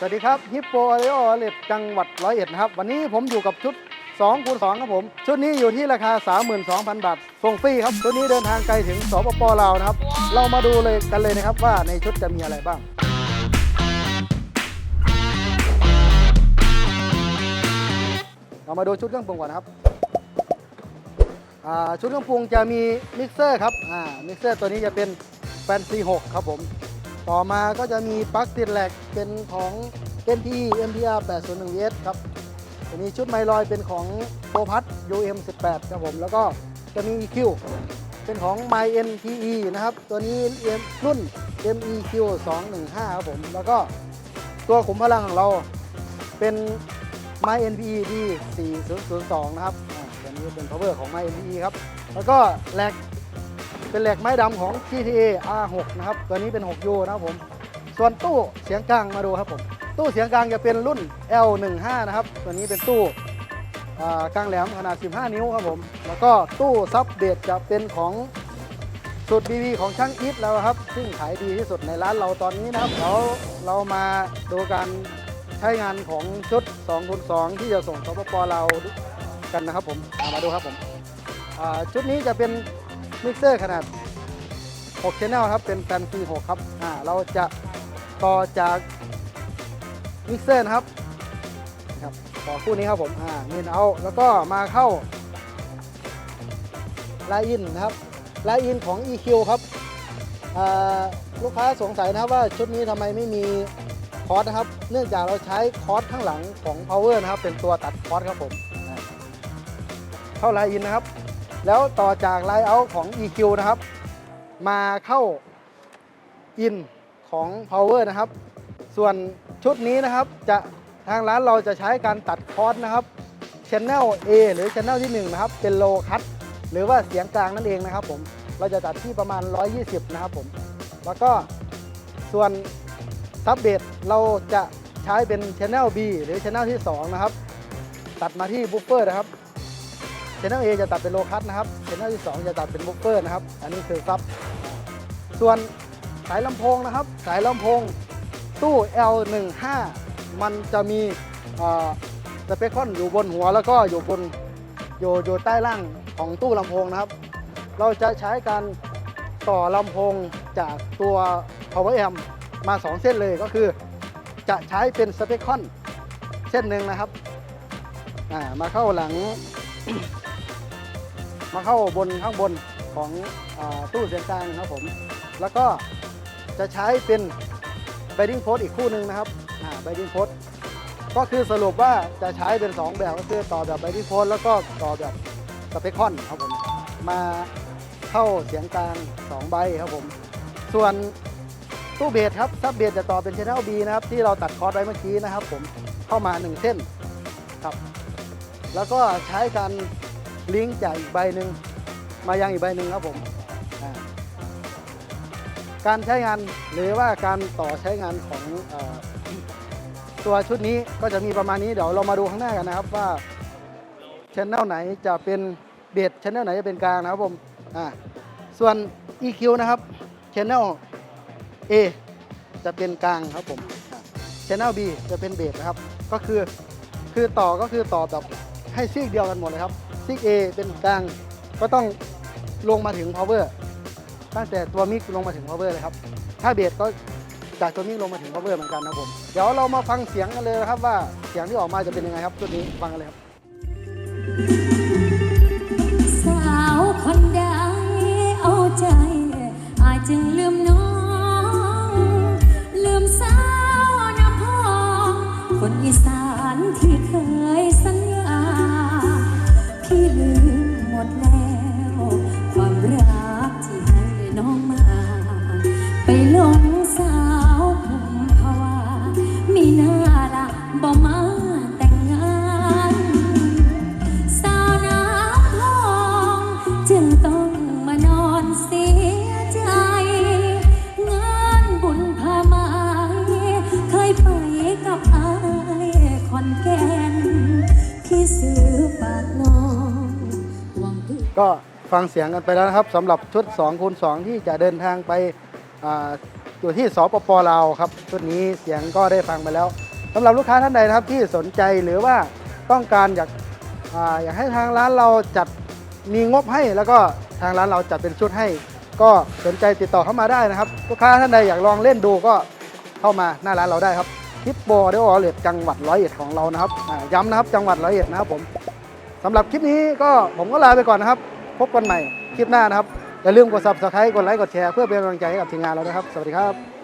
สวัสดีครับฮิปโปอาริโอเลตจังหวัดร้อยเอ็ดนะครับ วันนี้ผมอยู่กับชุด2คูณ2ครับผม ชุดนี้อยู่ที่ราคา 32,000 บาทส่งฟรีครับ ชุดนี้เดินทางไกลถึงสปปลาวนะครับ เรามาดูเลยกันเลยนะครับว่าในชุดจะมีอะไรบ้างเรามาดูชุดเครื่องปรุงก่อนนะครับชุดเครื่องปรุงจะมีมิกเซอร์ครับมิกเซอร์ตัวนี้จะเป็นแฟนซี6ครับผม ต่อมาก็จะมีปลั๊กติดแหลกเป็นของ NTE MPR 801S ครับจะมีชุดไมลอยเป็นของโ o พัท UM 18ครับผม แล้วก็จะมี EQ เป็นของ My NTE นะครับ ตัวนี้รุ่น MEQ 215ครับผม แล้วก็ตัวขุมพลังของเราเป็น My NPE D 4002 นะครับอ่าตัวนี้เป็น power ของ My NPE ครับ แล้วก็แหลก เป็นแหลกไม้ดำของ GTA R6 นะครับ ตัวนี้เป็น 6U นะครับผม ส่วนตู้เสียงกลางมาดูครับผม ตู้เสียงกลางจะเป็นรุ่น L15 นะครับ ตัวนี้เป็นตู้กลางแหลมขนาด 15 นิ้วครับผม แล้วก็ตู้ซับเบสจะเป็นของสุด BB ของช่างอีทแล้วครับ ซึ่งขายดีที่สุดในร้านเราตอนนี้นะครับเดี๋ยวเรามาดูการใช้งานของชุด2คูณ2ที่จะส่งสปปเรากันนะครับผมมาดูครับผมชุดนี้จะเป็น มิกเซอร์ขนาด 6 channel ครับ เป็นแฟนซี6ครับอ่าเราจะต่อจากมิกเซอร์นะครับครับต่อคู่นี้ครับผมอ่าเมนเอาแล้วก็มาเข้าไลน์อินนะครับไลน์อินของ EQ ครับอ่าลูกค้าสงสัยนะครับว่าชุดนี้ทำไมไม่มีคอร์สนะครับ เนื่องจากเราใช้คอร์สข้างหลังของ power นะครับ เป็นตัวตัดคอร์สครับผม เข้าไลน์อินนะครับ แล้วต่อจากไลเอาของ EQ นะครับ มาเข้าอินของ Power นะครับ ส่วนชุดนี้นะครับจะทางร้านเราจะใช้การตัดคอร์สนะครับ Channel A หรือ Channel ที่ 1 นะครับ เป็น Low Cut หรือว่าเสียงกลางนั่นเองนะครับผมเราจะตัดที่ประมาณ 120 นะครับผม แล้วก็ส่วนซับเบสเราจะใช้เป็น Channel B หรือ Channel ที่ 2 นะครับ ตัดมาที่บูฟเฟอร์นะครับ ชแนล A จะตัดเป็นโลคัสนะครับชแนลที่2จะตัดเป็นบุฟเฟอร์นะครับ อันนี้คือซับ ส่วนสายลำโพงนะครับ สายลำโพงตู้ L15 มันจะมีสเปคคอนอยู่บนหัวแล้วก็อยู่บนอยู่อยู่ใต้ล่างของตู้ลำโพงนะครับ เราจะใช้การต่อลำโพงจากตัว power amp มา 2 เส้นเลยก็คือ จะใช้เป็นสเปคคอนเส้นหนึ่งนะครับมาเข้าหลัง มาเข้าบนข้างบนของอตู้เสียงกลางครับผม แล้วก็จะใช้เป็นไบดิ้งโพสอีกคู่หนึ่งนะครับไบดิ้งโพสก็คือสรุปว่าจะใช้เป็น 2 แบบก็คือต่อแบบไบดิ้งโพสแล้วก็ต่อแบบสเปคคอนครับผมมาเข้าเสียงกลาง 2 ใบครับผม ส่วนตู้เบสครับซับเบสจะต่อเป็น Channel B นะครับ ที่เราตัดคอร์สไว้เมื่อกี้นะครับ ผมเข้ามา 1 เส้นครับ แล้วก็ใช้การ ลิงก์จากอีกใบหนึ่งมายังอีกใบหนึ่งครับผมการใช้งานหรือว่าการต่อใช้งานของออตัวชุดนี้ก็จะมีประมาณนี้เดี๋ยวเรามาดูข้างหน้ากันนะครับว่าชแนลไหนจะเป็นเบสชแนลไหนจะเป็นกลางนะครับผมอ่าส่วน EQ นะครับชแนล A จะเป็นกลางครับผมชแนล B จะเป็นเบสนะครับ ก็คือคือต่อก็คือต่อแบบให้ซีกเดียวกันหมดเลยครับ ซิก A เป็นกลางก็ต้องลงมาถึง power ตั้งแต่ตัวมิกลงมาถึง power เลยครับ ถ้าเบสก็จากตัวมิกลงมาถึง power เหมือนกันนะครับผม เดี๋ยวเรามาฟังเสียงกันเลยนะครับว่าเสียงที่ออกมาจะเป็นยังไงครับตัวนี้ฟังกันเลยครับ สาวคนใดเอาใจอาจจึงลือง ไปหลงสาวคุมภาวามีหน้าละบ่มาแต่งงาน สาวน้ำทองจึงต้องมานอนเสียใจ งานบุญพาไม้เคยไปกับอายคอนแก่นพี่ซื้อฝากน้องหวังพึ่ง ก็ฟังเสียงกันไปแล้วนะครับสำหรับชุด2คูณ2ที่จะเดินทางไป อยู่ที่สปปลาวครับชุดนี้เสียงก็ได้ฟังไปแล้วสำหรับลูกค้าท่านใดนะครับที่สนใจหรือว่าต้องการอยากอาอยากให้ทางร้านเราจัดมีงบให้ แล้วก็ทางร้านเราจัดเป็นชุดให้ ก็สนใจติดต่อเข้ามาได้นะครับ ลูกค้าท่านใดอยากลองเล่นดูก็เข้ามาหน้าร้านเราได้ครับทิปโบเดออเลตจังหวัดร้อยเอ็ดของเรานะครับย้ำนะครับจังหวัดร้อยเอ็ดนะครับผมสำหรับคลิปนี้ก็ผมก็ลาไปก่อนนะครับ พบกันใหม่คลิปหน้านะครับ อย่าลืมกดซับสไครต์กดไลค์กดแชร์เพื่อเป็นกำลังใจให้กับทีมงานเรานะครับ สวัสดีครับ